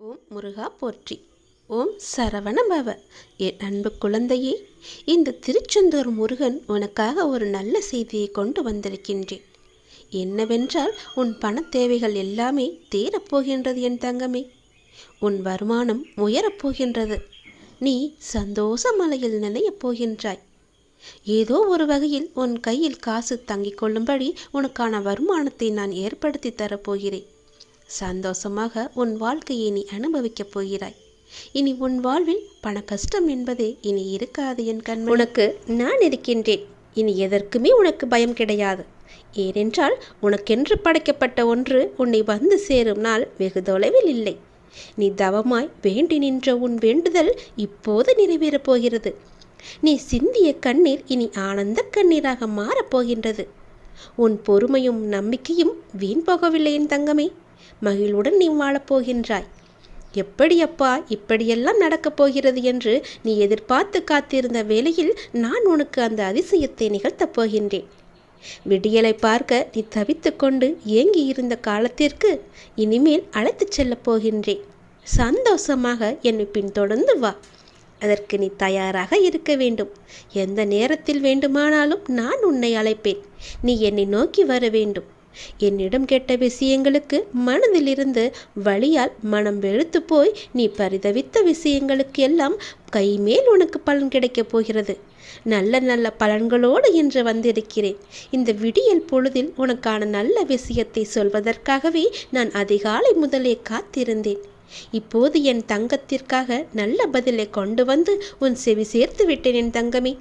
ஓம் முருகா போற்றி. ஓம் சரவண பவ என் அன்பு குழந்தையே இந்த திருச்செந்தூர் முருகன் உனக்காக ஒரு நல்ல செய்தியை கொண்டு வந்திருக்கின்றேன். என்னவென்றால் உன் பணத் தேவைகள் எல்லாமே தீரப்போகின்றது என் தங்கமே. உன் வருமானம் உயரப் போகின்றது. நீ சந்தோஷ மலையில் நினையப் போகின்றாய். ஏதோ ஒரு வகையில் உன் கையில் காசு தங்கிக் கொள்ளும்படி உனக்கான வருமானத்தை நான் ஏற்படுத்தி தரப்போகிறேன் சந்தோஷமாக உன் வாழ்க்கையை நீ அனுபவிக்கப் போகிறாய். இனி உன் வாழ்வில் பண கஷ்டம் என்பதே இனி இருக்காது என் கண் உனக்கு நான் இருக்கின்றேன். இனி எதற்குமே உனக்கு பயம் கிடையாது. ஏனென்றால் உனக்கென்று படைக்கப்பட்ட ஒன்று உன்னை வந்து சேரும் நாள் வெகு தொலைவில் இல்லை. நீ தவமாய் வேண்டி நின்ற உன் வேண்டுதல் இப்போது நிறைவேறப் போகிறது. நீ சிந்திய கண்ணீர் இனி ஆனந்த கண்ணீராக மாறப்போகின்றது உன் பொறுமையும் நம்பிக்கையும் வீண் போகவில்லை என் தங்கமே. மகிழ்வுடன் நீ வாழப்போகின்றாய். எப்படியப்பா இப்படியெல்லாம் நடக்கப் போகிறது என்று நீ எதிர்பார்த்து காத்திருந்த வேளையில் நான் உனக்கு அந்த அதிசயத்தை நிகழ்த்தப் போகின்றேன். விடியலை பார்க்க நீ தவித்து கொண்டு ஏங்கி இருந்த காலத்திற்கு இனிமேல் அழைத்துச் செல்லப் போகின்றேன். சந்தோஷமாக என்னை பின்தொடர்ந்து வா. அதற்கு நீ தயாராக இருக்க வேண்டும். எந்த நேரத்தில் வேண்டுமானாலும் நான் உன்னை அழைப்பேன். நீ என்னை நோக்கி வர வேண்டும். என்னிடம் கேட்ட விஷயங்களுக்கு மனதிலிருந்து வழியால் மனம் வெளுத்து போய் நீ பரிதவித்த விஷயங்களுக்கு எல்லாம் கைமேல் உனக்கு பலன் கிடைக்கப் போகிறது. நல்ல நல்ல பலன்களோடு இன்று வந்திருக்கிறேன். இந்த விடியல் பொழுதில் உனக்கான நல்ல விஷயத்தை சொல்வதற்காகவே நான் அதிகாலை முதலே காத்திருந்தேன். இப்போது என் தங்கத்திற்காக நல்ல பதிலை கொண்டு வந்து உன் செவி சேர்த்து விட்டேன் என் தங்கமே.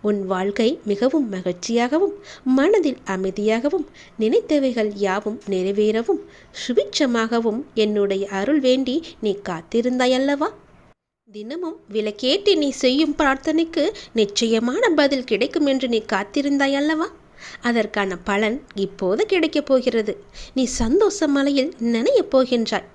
உன் வாழ்க்கை மிகவும் மகிழ்ச்சியாகவும் மனதில் அமைதியாகவும் நினைத்தவைகள் யாவும் நிறைவேறவும் சுபிட்சமாகவும் என்னுடைய அருள் வேண்டி நீ காத்திருந்தாய் அல்லவா தினமும் விலக்கேட்டி நீ செய்யும் பிரார்த்தனைக்கு நிச்சயமான பதில் கிடைக்கும் என்று நீ காத்திருந்தாய் அல்லவா அதற்கான பலன் இப்போது கிடைக்கப் போகிறது. நீ சந்தோஷ மலையில் நினையப் போகின்றாய்.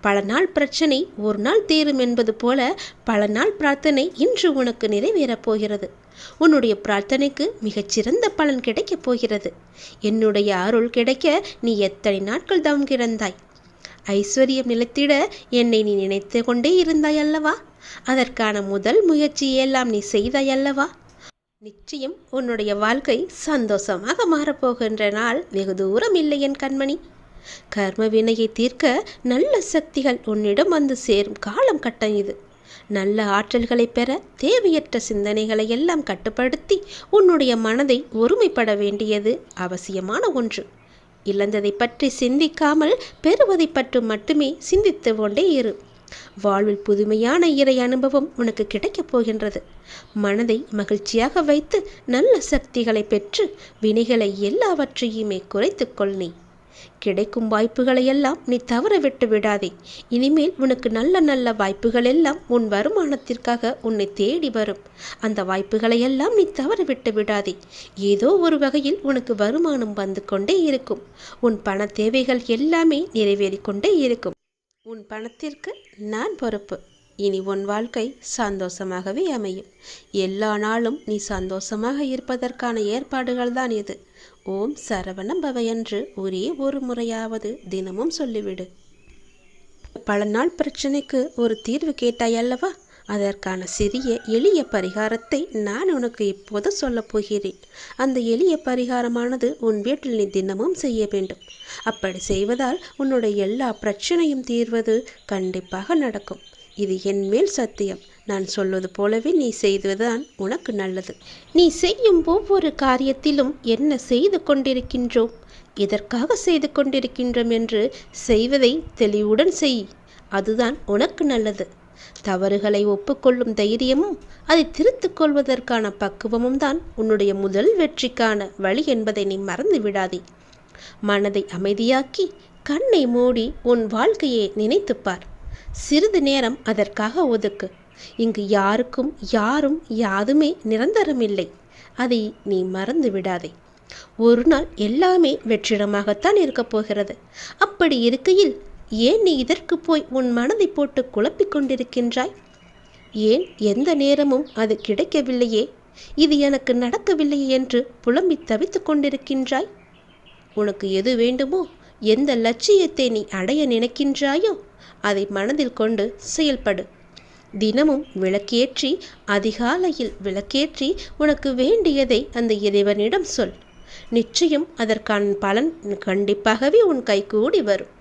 பல நாள் பிரச்சனை ஒரு நாள் தீரும் என்பது போல பல நாள் பிரார்த்தனை இன்று உனக்கு நிறைவேறப் போகிறது. உன்னுடைய பிரார்த்தனைக்கு மிகச்சிறந்த பலன் கிடைக்கப் போகிறது. என்னுடைய அருள் கிடைக்க நீ எத்தனை நாட்கள் தவம் கிடந்தாய்? ஐஸ்வர்யம் நிலைத்திட என்னை நீ நினைத்து கொண்டே இருந்தாய் அல்லவா? அதற்கான முதல் முயற்சியெல்லாம் நீ செய்தாய் அல்லவா? நிச்சயம் உன்னுடைய வாழ்க்கை சந்தோஷமாக மாறப்போகின்ற நாள் வெகு தூரம் இல்லை என் கண்மணி. கர்ம வினையை தீர்க்க நல்ல சக்திகள் உன்னிடம் வந்து சேரும் காலம் கட்டம் இது. நல்ல ஆற்றல்களை பெற தேவையற்ற சிந்தனைகளை எல்லாம் கட்டுப்படுத்தி உன்னுடைய மனதை ஒருமைப்பட வேண்டியது அவசியமான ஒன்று. இழந்ததை பற்றி சிந்திக்காமல் பெறுவதை பற்றி மட்டுமே சிந்தித்து கொண்டே இரு. வாழ்வில் புதுமையான இறை அனுபவம் உனக்கு கிடைக்கப் போகின்றது. மனதை மகிழ்ச்சியாக வைத்து நல்ல சக்திகளை பெற்று வினைகளை எல்லாவற்றையுமே குறைத்துக்கொள் நீ. கிடைக்கும் வாய்ப்புகளையெல்லாம் நீ தவற விட்டு விடாதே. இனிமேல் உனக்கு நல்ல நல்ல வாய்ப்புகள் எல்லாம் உன் வருமானத்திற்காக உன்னை தேடி வரும். அந்த வாய்ப்புகளை எல்லாம் நீ தவற விட்டு விடாதே. ஏதோ ஒரு வகையில் உனக்கு வருமானம் வந்து கொண்டே இருக்கும். உன் பண தேவைகள் எல்லாமே நிறைவேறிக்கொண்டே இருக்கும். உன் பணத்திற்கு நான் பொறுப்பு. இனி உன் வாழ்க்கை சந்தோஷமாகவே அமையும். எல்லா நாளும் நீ சந்தோஷமாக இருப்பதற்கான ஏற்பாடுகள் தான் இது. ஓம் சரவணம் பவ என்று ஒரே ஒரு முறையாவது தினமும் சொல்லிவிடு. பல நாள் பிரச்சனைக்கு ஒரு தீர்வு கேட்டாய் அல்லவா? அதற்கான சிறிய எளிய பரிகாரத்தை நான் உனக்கு இப்போது சொல்லப் போகிறேன். அந்த எளிய பரிகாரமானது உன் வீட்டில் நீ தினமும் செய்ய வேண்டும். அப்படி செய்வதால் உன்னுடைய எல்லா பிரச்சனையும் தீர்வது கண்டிப்பாக நடக்கும். இது என் மேல் சத்தியம். நான் சொல்வது போலவே நீ செய்வதுதான் உனக்கு நல்லது. நீ செய்யும் ஒவ்வொரு காரியத்திலும் என்ன செய்து கொண்டிருக்கின்றோம் எதற்காக செய்து கொண்டிருக்கின்றோம் என்று செய்வதை தெளிவுடன் செய். அதுதான் உனக்கு நல்லது. தவறுகளை ஒப்புக்கொள்ளும் தைரியமும் அதை திருத்திக் கொள்வதற்கான பக்குவமும் தான் உன்னுடைய முதல் வெற்றிக்கான வழி என்பதை நீ மறந்து விடாதே. மனதை அமைதியாக்கி கண்ணை மூடி உன் வாழ்க்கையை நினைத்துப்பார் சிறிது நேரம் அதற்காக ஒதுக்கு. இங்கு யாருக்கும் யாரும் யாதுமே நிரந்தரமில்லை. அதை நீ மறந்து விடாதே. ஒரு நாள் எல்லாமே வெற்றிடமாகத்தான் இருக்கப் போகிறது. அப்படி இருக்கையில் ஏன் நீ இதற்கு போய் உன் மனதை போட்டு குழப்பிக் கொண்டிருக்கின்றாய்? ஏன் எந்த நேரமும் அது கிடைக்கவில்லையே? இது எனக்கு நடக்கவில்லையே என்று புலம்பி தவித்துக் கொண்டிருக்கின்றாய்? உனக்கு எது வேண்டுமோ எந்த லட்சியத்தை நீ அடைய நினைக்கின்றாயோ அதை மனதில் கொண்டு செயல்படு. தினமும் விளக்கேற்றி அதிகாலையில் விளக்கேற்றி உனக்கு வேண்டியதை அந்த இறைவனிடம் சொல். நிச்சயம் அதற்கான பலன் கண்டிப்பாகவே உன் கைகூடி வரும்.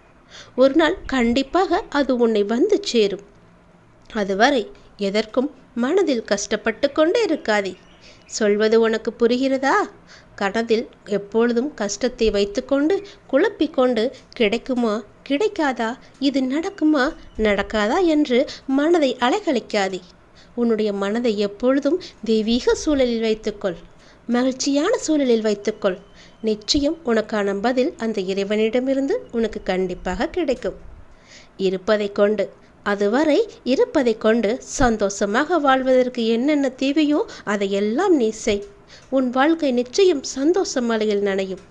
ஒரு நாள் கண்டிப்பாக அது உன்னை வந்து சேரும். அதுவரை எதற்கும் மனதில் கஷ்டப்பட்டு கொண்டே இருக்காதே. சொல்வது உனக்கு புரிகிறதா? கனதில் எப்பொழுதும் கஷ்டத்தை வைத்துக்கொண்டு குழப்பிக்கொண்டு கிடைக்குமா? கிடைக்காதா? இது நடக்குமா? நடக்காதா என்று மனதை அலைகழிக்காதே. உன்னுடைய மனதை எப்பொழுதும் தெய்வீக சூழலில் வைத்துக்கொள். மகிழ்ச்சியான சூழலில் வைத்துக்கொள். நிச்சயம் உனக்கான பதில் அந்த இறைவனிடமிருந்து உனக்கு கண்டிப்பாக கிடைக்கும். இருப்பதை கொண்டு அதுவரை இருப்பதை கொண்டு சந்தோஷமாக வாழ்வதற்கு என்னென்ன தேவையோ அதையெல்லாம் நீ செய். உன் வாழ்க்கை நிச்சயம் சந்தோஷ மலையில் நனையும்.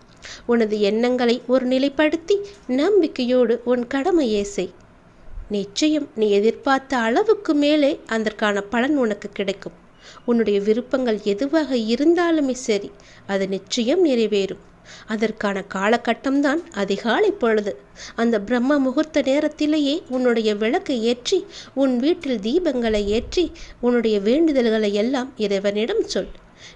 உனது எண்ணங்களை ஒரு நிலைப்படுத்தி நம்பிக்கையோடு உன் கடமையே செய். நிச்சயம் நீ எதிர்பார்த்த அளவுக்கு மேலே அதற்கான பலன் உனக்கு கிடைக்கும். உன்னுடைய விருப்பங்கள் எதுவாக இருந்தாலுமே சரி அது நிச்சயம் நிறைவேறும். அதற்கான காலகட்டம்தான் அதிகாலை பொழுது. அந்த பிரம்ம முகூர்த்த நேரத்திலேயே உன்னுடைய விளக்கை ஏற்றி உன் வீட்டில் தீபங்களை ஏற்றி உன்னுடைய வேண்டுதல்களை எல்லாம் இறைவனிடம் சொல்.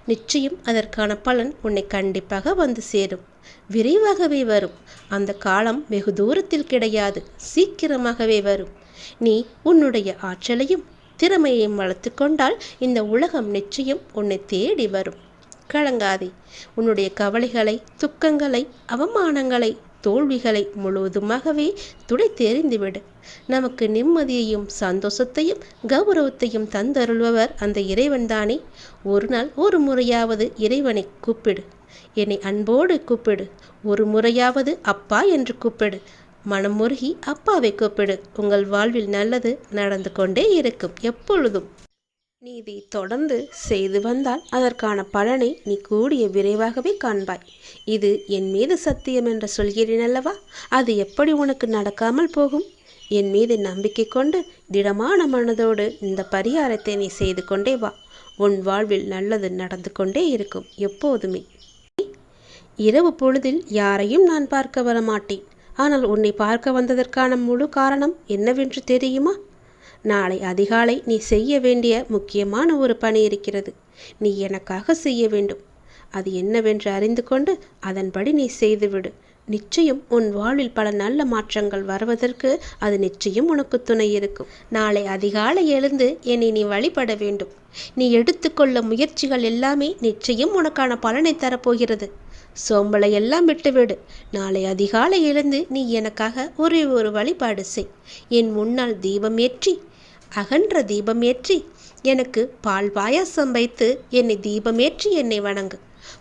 நிச்சயம் அதற்கான பலன் உன்னை கண்டிப்பாக வந்து சேரும். விரைவாகவே வரும். அந்த காலம் வெகு தூரத்தில் கிடையாது. சீக்கிரமாகவே வரும். நீ உன்னுடைய ஆற்றலையும் திறமையையும் வளர்த்து கொண்டால் இந்த உலகம் நிச்சயம் உன்னை தேடி வரும். கலங்காதே. உன்னுடைய கவலைகளை துக்கங்களை அவமானங்களை தோல்விகளை முழுவதுமாகவே துடை தெரிந்துவிடு நமக்கு நிம்மதியையும் சந்தோஷத்தையும் கௌரவத்தையும் தந்தருள்பவர் அந்த இறைவன்தானே. ஒரு நாள் ஒரு முறையாவது இறைவனை கூப்பிடு. என்னை அன்போடு கூப்பிடு. ஒரு முறையாவது அப்பா என்று கூப்பிடு. மனம் முருகி அப்பாவை கூப்பிடு. உங்கள் வாழ்வில் நல்லது நடந்து கொண்டே இருக்கும். எப்பொழுதும் நீ இதை தொடர்ந்து செய்து வந்தால் அதற்கான பலனை நீ கூடிய விரைவாகவே காண்பாய். இது என் மீது சத்தியம் என்று சொல்கிறேன் அல்லவா? அது எப்படி உனக்கு நடக்காமல் போகும்? என் மீது நம்பிக்கை கொண்டு திடமான மனதோடு இந்த பரிகாரத்தை நீ செய்து கொண்டே வா. உன் வாழ்வில் நல்லது நடந்து கொண்டே இருக்கும் எப்போதுமே. இரவு பொழுதில் யாரையும் நான் பார்க்க வர மாட்டேன் ஆனால் உன்னை பார்க்க வந்ததற்கான முழு காரணம் என்னவென்று தெரியுமா? நாளை அதிகாலை நீ செய்ய வேண்டிய முக்கியமான ஒரு பணி இருக்கிறது. நீ எனக்காக செய்ய வேண்டும். அது என்னவென்று அறிந்து கொண்டு அதன்படி நீ செய்துவிடு. நிச்சயம் உன் வாழ்வில் பல நல்ல மாற்றங்கள் வருவதற்கு அது நிச்சயம் உனக்கு துணை இருக்கும். நாளை அதிகாலை எழுந்து என்னை நீ வழிபட வேண்டும். நீ எடுத்துக்கொள்ள முயற்சிகள் எல்லாமே நிச்சயம் உனக்கான பலனை தரப்போகிறது. சோம்பலை எல்லாம் விட்டுவிடு. நாளை அதிகாலை எழுந்து நீ எனக்காக ஒரே ஒரு வழிபாடு செய். என் முன்னால் தீபம் ஏற்றி அகன்ற தீபமேற்றி எனக்கு பால் பாயாசம் வைத்து என்னை தீபமேற்றி என்னை வணங்கு.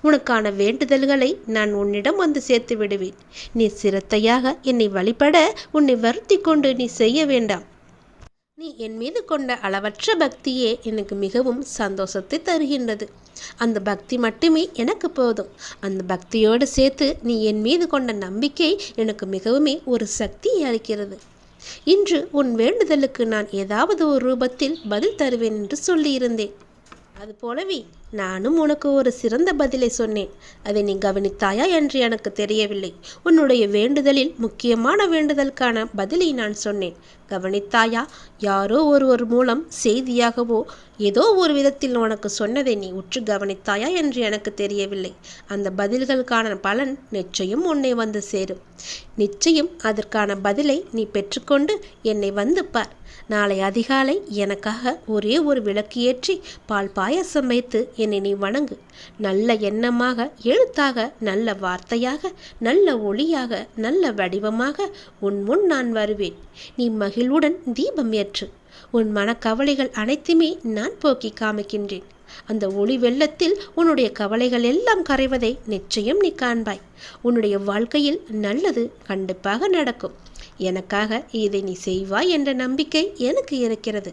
உனக்கான வேண்டுதல்களை நான் உன்னிடம் வந்து சேர்த்து விடுவேன். நீ சிரத்தையாக என்னை வழிபட உன்னை வருத்தி கொண்டு நீ செய்ய வேண்டாம். நீ என் மீது கொண்ட அளவற்ற பக்தியே எனக்கு மிகவும் சந்தோஷத்தை தருகின்றது. அந்த பக்தி மட்டுமே எனக்கு போதும். அந்த பக்தியோடு சேர்த்து நீ என் மீது கொண்ட நம்பிக்கை எனக்கு மிகவுமே ஒரு சக்தியை அளிக்கிறது. இன்று உன் வேண்டுதலுக்கு நான் ஏதாவது ஒரு ரூபத்தில் பதில் தருவேன் என்று சொல்லியிருந்தேன். அது போலவே நானும் உனக்கு ஒரு சிறந்த பதிலை சொன்னேன். அதை நீ கவனித்தாயா என்று எனக்கு தெரியவில்லை. உன்னுடைய வேண்டுதலில் முக்கியமான வேண்டுதலுக்கான பதிலை நான் சொன்னேன். கவனித்தாயா? யாரோ ஒருவர் மூலம் செய்தியாகவோ ஏதோ ஒரு விதத்தில் உனக்கு சொன்னதை நீ உற்று கவனித்தாயா என்று எனக்கு தெரியவில்லை. அந்த பதில்களுக்கான பலன் நிச்சயம் உன்னை வந்து சேரும். நிச்சயம் அதற்கான பதிலை நீ பெற்றுக்கொண்டு என்னை வந்து பார். நாளை அதிகாலை எனக்காக ஒரே ஒரு விளக்கு ஏற்றி பால் பாயசம் வைத்து என்னை நீ வணங்கு. நல்ல எண்ணமாக எழுத்தாக நல்ல வார்த்தையாக நல்ல ஒளியாக நல்ல வடிவமாக உன் முன் நான் வருவேன். நீ மகிழ்வுடன் தீபம் ஏற்று. உன் மனக்கவலைகள் அனைத்துமே நான் போக்கி காமிக்கின்றேன். அந்த ஒளி வெள்ளத்தில் உன்னுடைய கவலைகள் எல்லாம் கரைவதை நிச்சயம் நீ காண்பாய். உன்னுடைய வாழ்க்கையில் நல்லது கண்டிப்பாக நடக்கும். எனக்காக இதை நீ செய்வாய் என்ற நம்பிக்கை எனக்கு இருக்கிறது.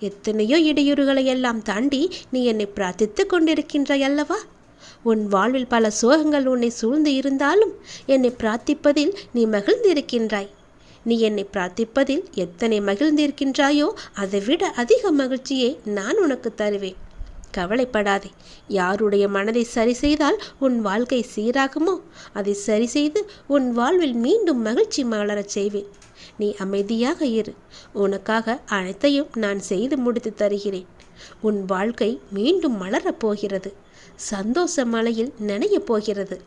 எத்தனையோ இடையூறுகளை எல்லாம் தாண்டி நீ என்னை பிரார்த்தித்து கொண்டிருக்கின்றாய் அல்லவா? உன் வாழ்வில் பல சோகங்கள் உன்னை சூழ்ந்து இருந்தாலும் என்னை பிரார்த்திப்பதில் நீ மகிழ்ந்திருக்கின்றாய். நீ என்னை பிரார்த்திப்பதில் எத்தனை மகிழ்ந்திருக்கின்றாயோ அதைவிட அதிக மகிழ்ச்சியை நான் உனக்கு தருவேன். கவலைப்படாதே. யாருடைய மனதை சரி செய்தால் உன் வாழ்க்கை சீராகுமோ? அதை சரி செய்து உன் வாழ்வில் மீண்டும் மகிழ்ச்சி மலரச் செய்வேன். நீ அமைதியாக இரு. உனக்காக அனைத்தையும் நான் செய்து முடித்து தருகிறேன். உன் வாழ்க்கை மீண்டும் மலரப் போகிறது. சந்தோஷ மலையில் நனையப் போகிறது.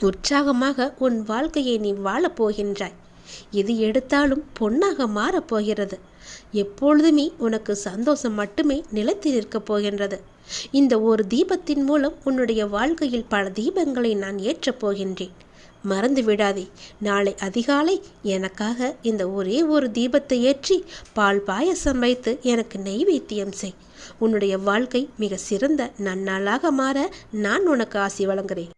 உற்சாகமாக உன் வாழ்க்கையை நீ வாழப் போகின்றாய். எது எடுத்தாலும் பொன்னாக மாறப்போகிறது எப்பொழுதுமே உனக்கு சந்தோஷம் மட்டுமே நிலைத்து நிற்கப் போகின்றது. இந்த ஒரு தீபத்தின் மூலம் உன்னுடைய வாழ்க்கையில் பல தீபங்களை நான் ஏற்றப் போகின்றேன். மறந்து விடாதே. நாளை அதிகாலை எனக்காக இந்த ஒரே ஒரு தீபத்தை ஏற்றி பால் பாயசம் வைத்து எனக்கு நெய்வேத்தியம் செய். உன்னுடைய வாழ்க்கை மிக சிறந்த நன்னாளாக மாற நான் உனக்கு ஆசி வழங்குகிறேன்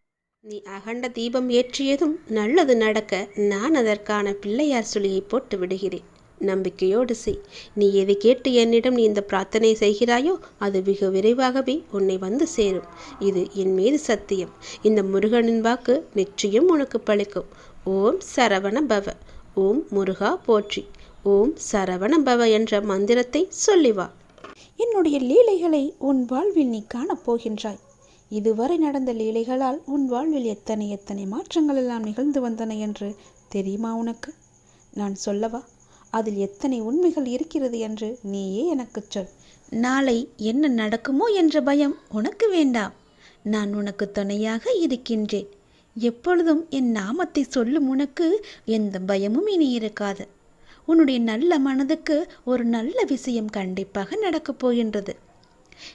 நீ அகண்ட தீபம் ஏற்றியதும் நல்லது நடக்க நான் அதற்கான பிள்ளையார் சுழியை போட்டு விடுகிறேன். நம்பிக்கையோடு செய். நீ எதை கேட்டு என்னிடம் நீ இந்த பிரார்த்தனை செய்கிறாயோ அது மிக விரைவாகவே உன்னை வந்து சேரும். இது என் மீது சத்தியம். இந்த முருகனின் வாக்கு நிச்சயம் உனக்கு பழிக்கும். ஓம் சரவண பவ ஓம் முருகா போற்றி. ஓம் சரவண பவ என்ற மந்திரத்தை சொல்லி வா. என்னுடைய லீலைகளை உன் வாழ்வில் நீ காணப்போகின்றாய் இதுவரை நடந்த லீலைகளால் உன் வாழ்வில் எத்தனை எத்தனை மாற்றங்கள் எல்லாம் நிகழ்ந்து வந்தன என்று தெரியுமா உனக்கு? நான் சொல்லவா? அதில் எத்தனை உண்மைகள் இருக்கிறது என்று நீயே எனக்குச் சொல். நாளை என்ன நடக்குமோ என்ற பயம் உனக்கு வேண்டாம். நான் உனக்கு துணையாக இருக்கின்றேன். எப்பொழுதும் என் நாமத்தை சொல்லும் உனக்கு எந்த பயமும் இனி இருக்காது. உன்னுடைய நல்ல மனதுக்கு ஒரு நல்ல விஷயம் கண்டிப்பாக நடக்கப் போகின்றது.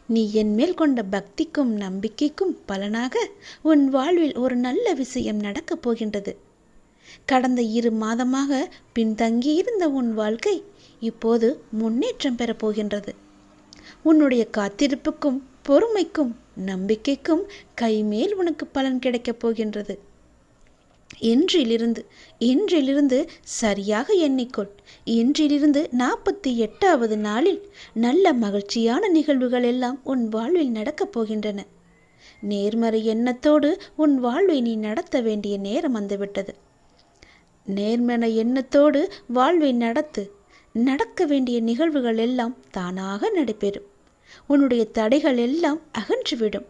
நீ என் மேல் கொண்ட பக்திக்கும் நம்பிக்கைக்கும் பலனாக உன் வாழ்வில் ஒரு நல்ல விஷயம் நடக்கப் போகின்றது. கடந்த இரு மாதமாக பின்தங்கியிருந்த உன் வாழ்க்கை இப்போது முன்னேற்றம் பெறப்போகின்றது உன்னுடைய காத்திருப்புக்கும் பொறுமைக்கும் நம்பிக்கைக்கும் கைமேல் உனக்கு பலன் கிடைக்கப் போகின்றது. இன்றிலிருந்து இன்றிலிருந்து சரியாக எண்ணிக்கொள். இன்றிலிருந்து நாற்பத்தி எட்டாவது நாளில் நல்ல மகிழ்ச்சியான நிகழ்வுகள் எல்லாம் உன் வாழ்வில் நடக்கப் போகின்றன. நேர்மறை எண்ணத்தோடு உன் வாழ்வை நீ நடத்த வேண்டிய நேரம் வந்துவிட்டது. நேர்மன எண்ணத்தோடு வாழ்வை நடத்து நடக்க வேண்டிய நிகழ்வுகள் எல்லாம் தானாக நடைபெறும். உன்னுடைய தடைகள் எல்லாம் அகன்றுவிடும்.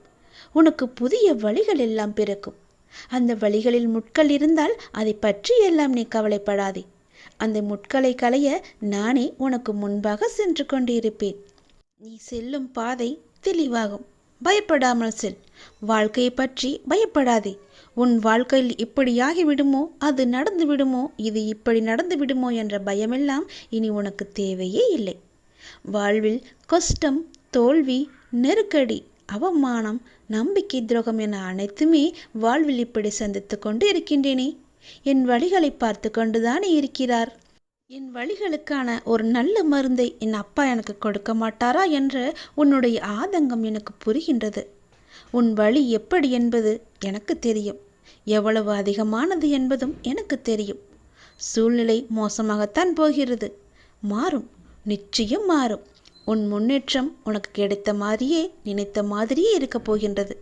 உனக்கு புதிய வழிகள் எல்லாம் பிறக்கும். அந்த வழிகளில் முட்கள் இருந்தால் அதை பற்றி எல்லாம் நீ கவலைப்படாதே. அந்த முட்களை களைய நானே உனக்கு முன்பாக சென்று கொண்டிருப்பேன். நீ செல்லும் பாதை தெளிவாகும். பயப்படாமல் செல். வாழ்க்கையை பற்றி பயப்படாதே. உன் வாழ்க்கையில் இப்படியாகி விடுமோ அது நடந்து விடுமோ இது இப்படி நடந்து விடுமோ என்ற பயமெல்லாம் இனி உனக்கு தேவையே இல்லை. வாழ்வில் கஷ்டம் தோல்வி நெருக்கடி அவமானம் நம்பிக்கை துரோகம் என அனைத்துமே வாழ்வில் இப்படி சந்தித்து கொண்டு இருக்கின்றேனே. என் வழிகளை பார்த்து கொண்டுதானே இருக்கிறார். என் வழிகளுக்கான ஒரு நல்ல மருந்தை என் அப்பா எனக்கு கொடுக்க மாட்டாரா என்று உன்னுடைய ஆதங்கம் எனக்கு புரிகின்றது. உன் வழி எப்படி என்பது எனக்கு தெரியும். எவ்வளவு அதிகமானது என்பதும் எனக்கு தெரியும். சூழ்நிலை மோசமாகத்தான் போகிறது. மாறும். நிச்சயம் மாறும். உன் முன்னேற்றம் உனக்கு கிடைத்த மாதிரியே நினைத்த மாதிரியே இருக்கப் போகின்றது.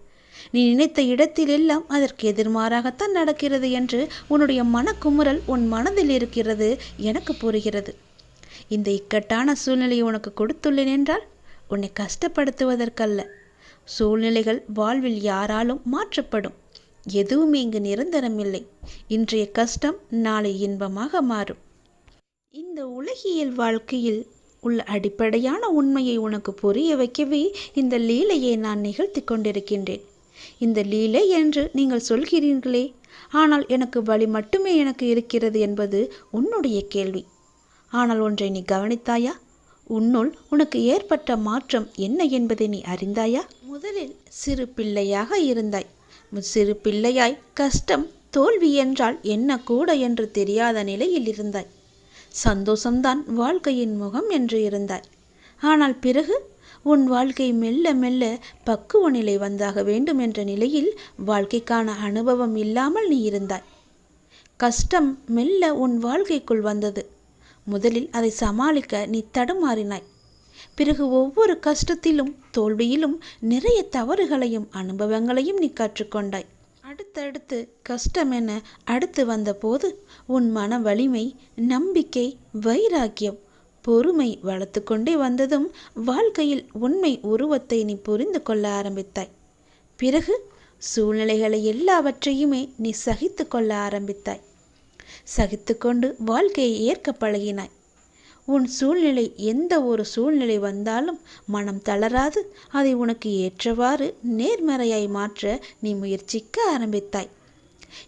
நீ நினைத்த இடத்தில் எல்லாம் அதற்கு எதிர்மாறாகத்தான் நடக்கிறது என்று உன்னுடைய மனக்குமுறல் உன் மனதில் இருக்கிறது எனக்கு புரிகிறது. இந்த இக்கட்டான சூழ்நிலையை உனக்கு கொடுத்துள்ளேன் என்றால் உன்னை கஷ்டப்படுத்துவதற்கல்ல. சூழ்நிலைகள் வாழ்வில் யாராலும் மாற்றப்படும். எதுவுமே இங்கு நிரந்தரமில்லை. இன்றைய கஷ்டம் நாளை இன்பமாக மாறும். இந்த உலகியல் வாழ்க்கையில் உள்ள அடிப்படையான உண்மையை உனக்கு புரிய வைக்கவே இந்த லீலையை நான் நிகழ்த்தி கொண்டிருக்கின்றேன். இந்த லீலை என்று நீங்கள் சொல்கிறீர்களே ஆனால் எனக்கு வழி மட்டுமே எனக்கு இருக்கிறது என்பது உன்னுடைய கேள்வி. ஆனால் ஒன்றை நீ கவனித்தாயா? உன்னுள் உனக்கு ஏற்பட்ட மாற்றம் என்ன என்பதை நீ அறிந்தாயா? முதலில் சிறு பிள்ளையாக இருந்தாய். சிறு பிள்ளையாய் கஷ்டம் தோல்வி என்றால் என்ன கூட என்று தெரியாத நிலையில் இருந்தாய். சந்தோஷம்தான் வாழ்க்கையின் முகம் என்று இருந்தாய். ஆனால் பிறகு உன் வாழ்க்கை மெல்ல மெல்ல பக்குவ நிலை வந்தாக வேண்டும் என்ற நிலையில் வாழ்க்கைக்கான அனுபவம் இல்லாமல் நீ இருந்தாய். கஷ்டம் மெல்ல உன் வாழ்க்கைக்குள் வந்தது. முதலில் அதை சமாளிக்க நீ தடுமாறினாய். பிறகு ஒவ்வொரு கஷ்டத்திலும் தோல்வியிலும் நிறைய தவறுகளையும் அனுபவங்களையும் நீ கற்றுக்கொண்டாய். அடுத்தடுத்து கஷ்டம் என அடுத்து வந்தபோது உன் மன வலிமை நம்பிக்கை வைராக்கியம் பொறுமை வளர்த்து கொண்டே வந்ததும் வாழ்க்கையில் உண்மை உருவத்தை நீ புரிந்து கொள்ள ஆரம்பித்தாய். பிறகு சூழ்நிலைகளை எல்லாவற்றையுமே நீ சகித்து கொள்ள ஆரம்பித்தாய். சகித்துக்கொண்டு வாழ்க்கையை ஏற்க பழகினாய். உன் சூழ்நிலை எந்த ஒரு சூழ்நிலை வந்தாலும் மனம் தளராது. அதை உனக்கு ஏற்றவாறு நேர்மறையாய் மாற்ற நீ முயற்சிக்க ஆரம்பித்தாய்.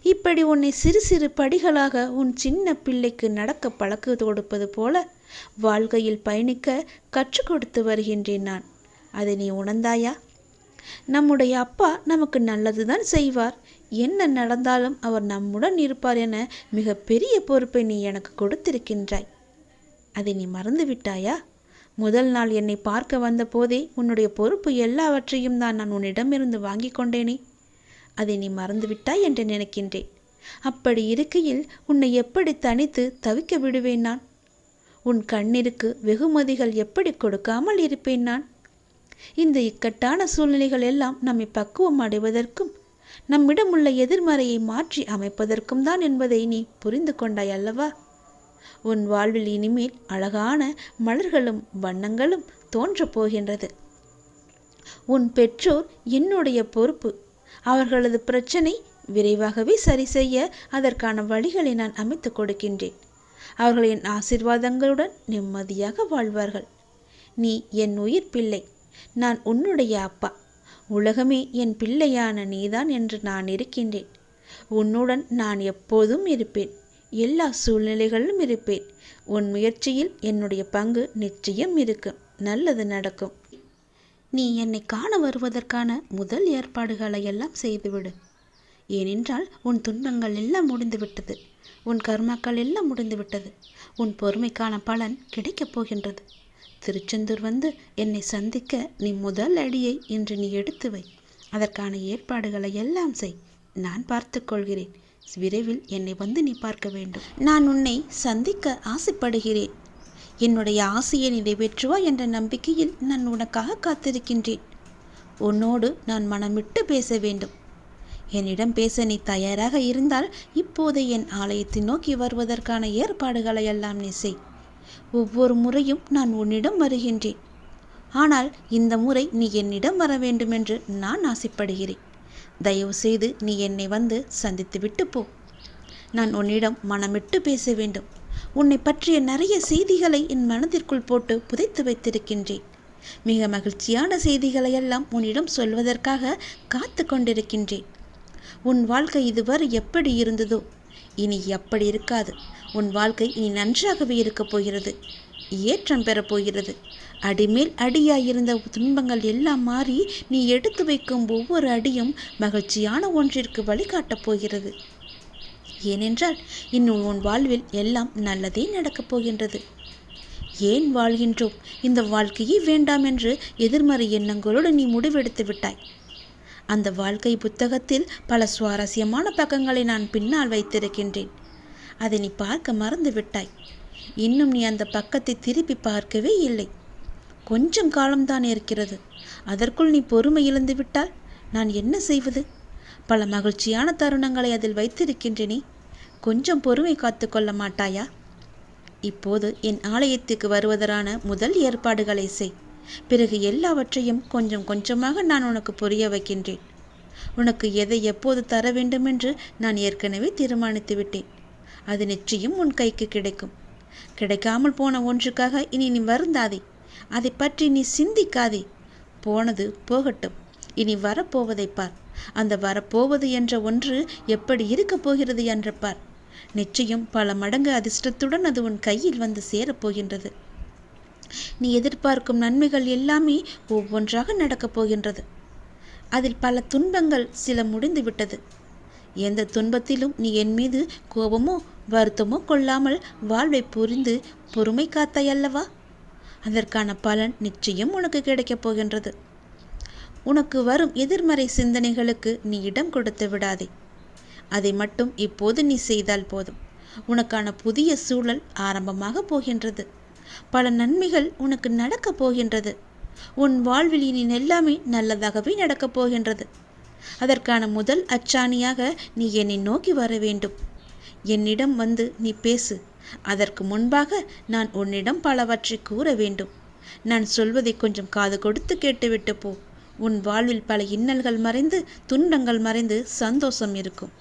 இப்படி உன்னை சிறு சிறு படிகளாக உன் சின்ன பிள்ளைக்கு நடக்க பழக்கு கொடுப்பது போல வாழ்க்கையில் பயணிக்க கற்றுக் கொடுத்து வருகின்றேன் நான். அதை நீ உணர்ந்தாயா? நம்முடைய அப்பா நமக்கு நல்லதுதான் செய்வார். என்ன நடந்தாலும் அவர் நம்முடன் இருப்பார் என மிக பெரிய பொறுப்பை நீ எனக்கு கொடுத்திருக்கின்றாய். அதை நீ மறந்து விட்டாயா? முதல் நாள் என்னை பார்க்க வந்தபோதே உன்னுடைய பொறுப்பு எல்லாவற்றையும் தான் நான் உன்னிடமிருந்து வாங்கி கொண்டேனே. அதை நீ மறந்துவிட்டாய் என்று நினைக்கின்றேன். அப்படி இருக்கையில் உன்னை எப்படி தனித்து தவிக்க விடுவேன் நான்? உன் கண்ணிற்கு வெகுமதிகள் எப்படி கொடுக்காமல் இருப்பேன் நான்? இந்த இக்கட்டான சூழ்நிலைகள் எல்லாம் நம்மை பக்குவம் அடைவதற்கும் நம்மிடம் உள்ள எதிர்மறையை மாற்றி அமைப்பதற்கும் தான் என்பதை நீ புரிந்து கொண்டாய் அல்லவா? உன் வாழ்வில் இனிமேல் அழகான மலர்களும் வண்ணங்களும் தோன்றப் போகின்றது. உன் பெற்றோர் என்னுடைய பொறுப்பு. அவர்களது பிரச்சனை விரைவாகவே சரி செய்ய அதற்கான வழிகளை நான் அமைத்து கொடுக்கின்றேன். அவர்களின் ஆசிர்வாதங்களுடன் நிம்மதியாக வாழ்வார்கள். நீ என் உயிர் பிள்ளை. நான் உன்னுடைய அப்பா. உலகமே என் பிள்ளையான நீதான் என்று நான் இருக்கின்றேன். உன்னுடன் நான் எப்போதும் இருப்பேன். எல்லா சூழ்நிலைகளிலும் இருப்பேன். உன் முயற்சியில் என்னுடைய பங்கு நிச்சயம் இருக்கும். நல்லது நடக்கும். நீ என்னை காண வருவதற்கான முதல் ஏற்பாடுகளை எல்லாம் செய்துவிடு. ஏனென்றால் உன் துன்பங்கள் எல்லாம் முடிந்துவிட்டது. உன் கர்மாக்கள் எல்லாம் முடிந்துவிட்டது. உன் பொறுமைக்கான பலன் கிடைக்கப் போகின்றது. திருச்செந்தூர் வந்து என்னை சந்திக்க நீ முதல் அடியை இன்று நீ எடுத்து வை. அதற்கான ஏற்பாடுகளை எல்லாம் செய். நான் பார்த்துக்கொள்கிறேன் விரைவில் என்னை வந்து நீ பார்க்க வேண்டும். நான் உன்னை சந்திக்க ஆசைப்படுகிறேன். என்னுடைய ஆசையை நிறைவேற்றுவா என்ற நம்பிக்கையில் நான் உனக்காக காத்திருக்கின்றேன். உன்னோடு நான் மனமிட்டு பேச வேண்டும். என்னிடம் பேச நீ தயாராக இருந்தால் இப்போது என் ஆலயத்தை நோக்கி வருவதற்கான ஏற்பாடுகளை எல்லாம் நீ செய். ஒவ்வொரு முறையும் நான் உன்னிடம் வருகின்றேன். ஆனால் இந்த முறை நீ என்னிடம் வர வேண்டுமென்று நான் ஆசைப்படுகிறேன். தயவு செய்து நீ என்னை வந்து சந்தித்துவிட்டு போ. நான் உன்னிடம் மனமிட்டு பேச வேண்டும். உன்னை பற்றிய நிறைய செய்திகளை என் மனதிற்குள் போட்டு புதைத்து வைத்திருக்கின்றேன். மிக மகிழ்ச்சியான செய்திகளையெல்லாம் உன்னிடம் சொல்வதற்காக காத்து கொண்டிருக்கின்றேன். உன் வாழ்க்கை இதுவரை எப்படி இருந்ததோ இனி அப்படி இருக்காது. உன் வாழ்க்கை இனி நன்றாகவே இருக்கப் போகிறது. ஏற்றம் பெறப்போகிறது அடிமேல் அடியாயிருந்த துன்பங்கள் எல்லாம் மாறி நீ எடுத்து வைக்கும் ஒவ்வொரு அடியும் மகிழ்ச்சியான ஒன்றிற்கு வழிகாட்டப் போகிறது. ஏனென்றால் இன்னும் உன் வாழ்வில் எல்லாம் நல்லதே நடக்கப் போகின்றது. ஏன் வாழ்கின்றோம்? இந்த வாழ்க்கையே வேண்டாம் என்று எதிர்மறை எண்ணங்களோடு நீ முடிவெடுத்து விட்டாய். அந்த வாழ்க்கை புத்தகத்தில் பல சுவாரஸ்யமான பக்கங்களை நான் பின்னால் வைத்திருக்கின்றேன். அதை நீ பார்க்க மறந்து விட்டாய். இன்னும் நீ அந்த பக்கத்தை திருப்பி பார்க்கவே இல்லை. கொஞ்சம் காலம்தான் இருக்கிறது. அதற்குள் நீ பொறுமை இழந்து விட்டால் நான் என்ன செய்வது? பல மகிழ்ச்சியான தருணங்களை அதில் வைத்திருக்கின்றேனே. கொஞ்சம் பொறுமை காத்து கொள்ள மாட்டாயா? இப்போது என் ஆலயத்துக்கு வருவதற்கான முதல் ஏற்பாடுகளை செய். பிறகு எல்லாவற்றையும் கொஞ்சம் கொஞ்சமாக நான் உனக்கு புரிய வைக்கின்றேன். உனக்கு எதை எப்போது தர வேண்டுமென்று நான் ஏற்கனவே தீர்மானித்து விட்டேன். அது நிச்சயம் உன் கைக்கு கிடைக்கும். கிடைக்காமல் போன ஒன்றுக்காக இனி நீ வருந்தாதே. அதை பற்றி நீ சிந்திக்காதே. போனது போகட்டும். இனி வரப்போவதை பார். அந்த வரப்போவது என்ற ஒன்று எப்படி இருக்கப் போகிறது என்று பார். நிச்சயம் பல மடங்கு அதிர்ஷ்டத்துடன் அது உன் கையில் வந்து சேரப்போகின்றது நீ எதிர்பார்க்கும் நன்மைகள் எல்லாமே ஒவ்வொன்றாக நடக்கப் போகின்றது. அதில் பல துன்பங்கள் சில முடிந்துவிட்டது. எந்த துன்பத்திலும் நீ என் மீது கோபமோ வருத்தமோ கொள்ளாமல் வாழ்வை புரிந்து பொறுமை காத்தாயல்லவா அதற்கான பலன் நிச்சயம் உனக்கு கிடைக்கப் போகின்றது. உனக்கு வரும் எதிர்மறை சிந்தனைகளுக்கு நீ இடம் கொடுத்து விடாதே. அதை மட்டும் இப்போது நீ செய்தால் போதும். உனக்கான புதிய சூழல் ஆரம்பமாக போகின்றது. பல நன்மைகள் உனக்கு நடக்கப் போகின்றது. உன் வாழ்வில் இனி எல்லாமே நல்லதாகவே நடக்கப் போகின்றது. அதற்கான முதல் அச்சாணியாக நீ என்னை நோக்கி வர வேண்டும். என்னிடம் வந்து நீ பேசு. அதற்கு முன்பாக நான் உன்னிடம் பலவற்றை கூற வேண்டும். நான் சொல்வதை கொஞ்சம் காது கொடுத்து கேட்டுவிட்டு போ. உன் வாழ்வில் பல இன்னல்கள் மறைந்து துன்பங்கள் மறைந்து சந்தோஷம் இருக்கும்.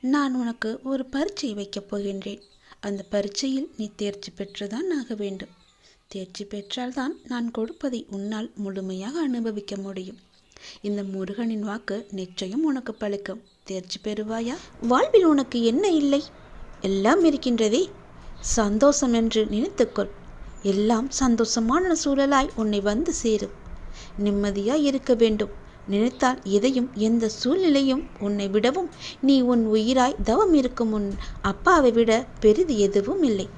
நான் உனக்கு ஒரு பரீட்சை வைக்கப் போகின்றேன். அந்த பரீட்சையில் நீ தேர்ச்சி பெற்றுதான் ஆக வேண்டும். தேர்ச்சி பெற்றால்தான் நான் கொடுப்பதை உன்னால் முழுமையாக அனுபவிக்க முடியும். இந்த முருகனின் வாக்கு நிச்சயம் உனக்கு பழிக்கும். தேர்ச்சி பெறுவாயா? வாழ்வில் உனக்கு என்ன இல்லை? எல்லாம் இருக்கின்றதே. சந்தோஷம் என்று நினைத்துக்கொள். எல்லாம் சந்தோஷமான சூழலாய் உன்னை வந்து சேரும். நிம்மதியாய் இருக்க வேண்டும். நினைத்தால் எதையும் எந்த சூழ்நிலையும் உன்னை விடவும் நீ உன் உயிராய் தவம் இருக்கும் உன் அப்பாவை விட பெரிது எதுவும் இல்லை.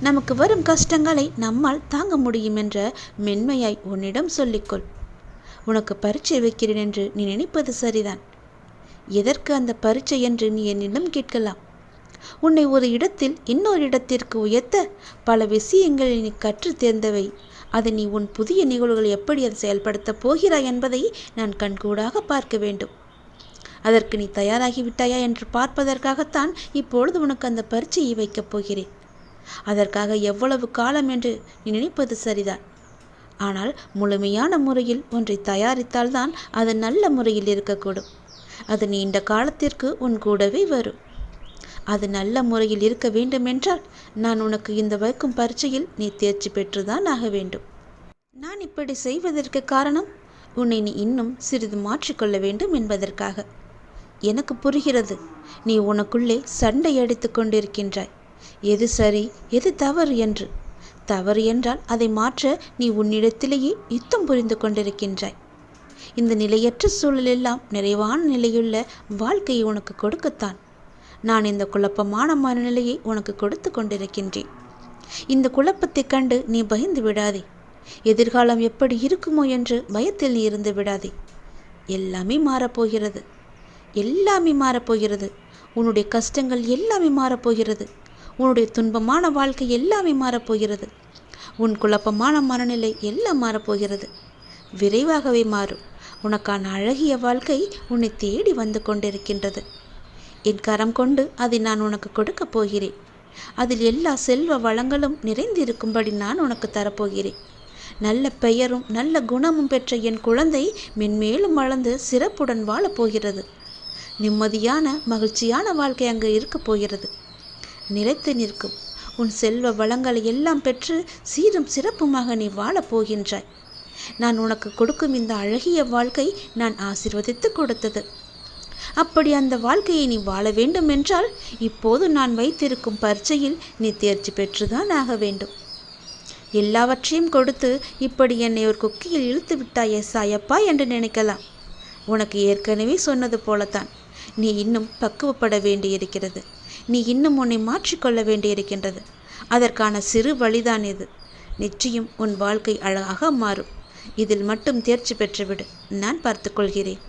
நமக்கு வரும் கஷ்டங்களை நம்மால் தாங்க முடியும் என்ற மென்மையாய் உன்னிடம் சொல்லிக்கொள். உனக்கு பரீட்சை வைக்கிறேன் என்று நீ நினைப்பது சரிதான். எதற்கு அந்த பரீட்சை என்று நீ என்னிடம் கேட்கலாம்? உன்னை ஒரு இடத்தில் இன்னொரு இடத்திற்கு உயர்த்த பல விஷயங்களை நீ கற்று தேர்ந்தவை. அதை நீ உன் புதிய நிகழ்வுகள் எப்படி அதை செயல்படுத்தப் போகிறாய் என்பதை நான் கண்கூடாக பார்க்க வேண்டும். அதற்கு நீ தயாராகிவிட்டாயா என்று பார்ப்பதற்காகத்தான் இப்பொழுது உனக்கு அந்த பரீட்சையை வைக்கப் போகிறேன். அதற்காக எவ்வளவு காலம் என்று நீ நினைப்பது சரிதான். ஆனால் முழுமையான முறையில் ஒன்றை தயாரித்தால்தான் அது நல்ல முறையில் இருக்கக்கூடும். அது நீண்ட காலத்திற்கு உன் கூடவே வரும். அது நல்ல முறையில் இருக்க வேண்டுமென்றால் நான் உனக்கு இந்த வைக்கும் பரீட்சையில் நீ தேர்ச்சி பெற்றுதான் ஆக வேண்டும். நான் இப்படி செய்வதற்கு காரணம் உன்னை நீ இன்னும் சிறிது மாற்றிக்கொள்ள வேண்டும் என்பதற்காக. எனக்கு புரிகிறது நீ உனக்குள்ளே சண்டை அடித்து கொண்டிருக்கின்றாய். எது சரி எது தவறு என்று. தவறு என்றால் அதை மாற்ற நீ உன்னிடத்திலேயே யுத்தம் புரிந்து கொண்டிருக்கின்றாய். இந்த நிலையற்ற சூழலெல்லாம் நிறைவான நிலையுள்ள வாழ்க்கையை உனக்கு கொடுக்கத்தான். நான் இந்த குழப்பமான மனநிலையை உனக்கு கொடுத்து கொண்டிருக்கின்றேன். இந்த குழப்பத்தைக் கண்டு நீ பயந்து விடாதே. எதிர்காலம் எப்படி இருக்குமோ என்று பயத்தில் நீ இருந்து விடாதே. எல்லாமே மாறப்போகிறது. எல்லாமே மாறப்போகிறது. உன்னுடைய கஷ்டங்கள் எல்லாமே மாறப்போகிறது. உன்னுடைய துன்பமான வாழ்க்கை எல்லாமே மாறப்போகிறது. உன் குழப்பமான மனநிலை எல்லாம் மாறப்போகிறது. விரைவாகவே மாறும். உனக்கான அழகிய வாழ்க்கை உன்னை தேடி வந்து கொண்டிருக்கின்றது. என் கரம் கொண்டு அதை நான் உனக்கு கொடுக்கப் போகிறேன். அதில் எல்லா செல்வ வளங்களும் நிறைந்திருக்கும்படி நான் உனக்கு தரப்போகிறேன். நல்ல பெயரும் நல்ல குணமும் பெற்ற என் குழந்தை மென்மேலும் வளர்ந்து சிறப்புடன் வாழப்போகிறது நிம்மதியான மகிழ்ச்சியான வாழ்க்கை அங்கு இருக்கப் போகிறது. நிலைத்து நிற்கும். உன் செல்வ வளங்களை எல்லாம் பெற்று சீரும் சிறப்புமாக நீ வாழப் போகின்றாய். நான் உனக்கு கொடுக்கும் இந்த அழகிய வாழ்க்கை நான் ஆசிர்வதித்து கொடுத்தது. அப்படி அந்த வாழ்க்கையை நீ வாழ வேண்டும் என்றால் இப்போது நான் வைத்திருக்கும் பரீட்சையில் நீ தேர்ச்சி பெற்றுதான் ஆக வேண்டும். எல்லாவற்றையும் கொடுத்து இப்படி என்னை ஒரு குக்கியில் இழுத்து விட்டாயே சாயப்பா என்று நினைக்கலாம். உனக்கு ஏற்கனவே சொன்னது போலத்தான். நீ இன்னும் பக்குவப்பட வேண்டியிருக்கிறது. நீ இன்னும் உன்னை மாற்றிக்கொள்ள வேண்டியிருக்கின்றது. அதற்கான சிறு வழிதான் இது. நிச்சயம் உன் வாழ்க்கை அழகாக மாறும். இதில் மட்டும் தேர்ச்சி பெற்றுவிடு. நான் பார்த்துக்கொள்கிறேன்